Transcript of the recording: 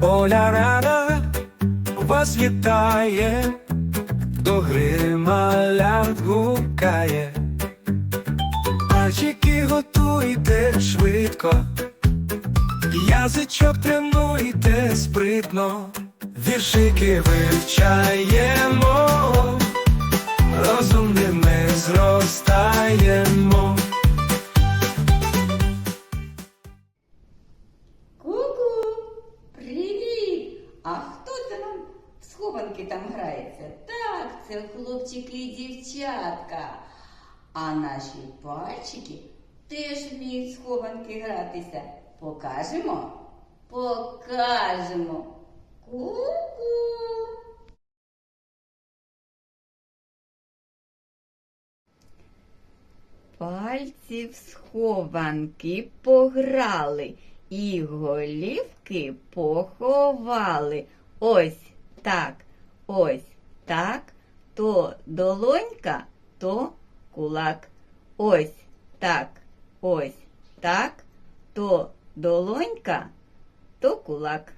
Оля рада вас вітає, до гри малят гукає. Пальчики готуйте швидко, язичок тренуйте спритно, віршики вивчаємо, розумними зростаємо. Схованки там грається? Так, це хлопчики і дівчатка. А наші пальчики теж вміють схованки гратися. Покажемо? Покажемо. Ку-ку! Пальці в схованки пограли і голівки поховали. Ось так, ось так, то долонька, то кулак. Ось так, ось так, то долонька, то кулак.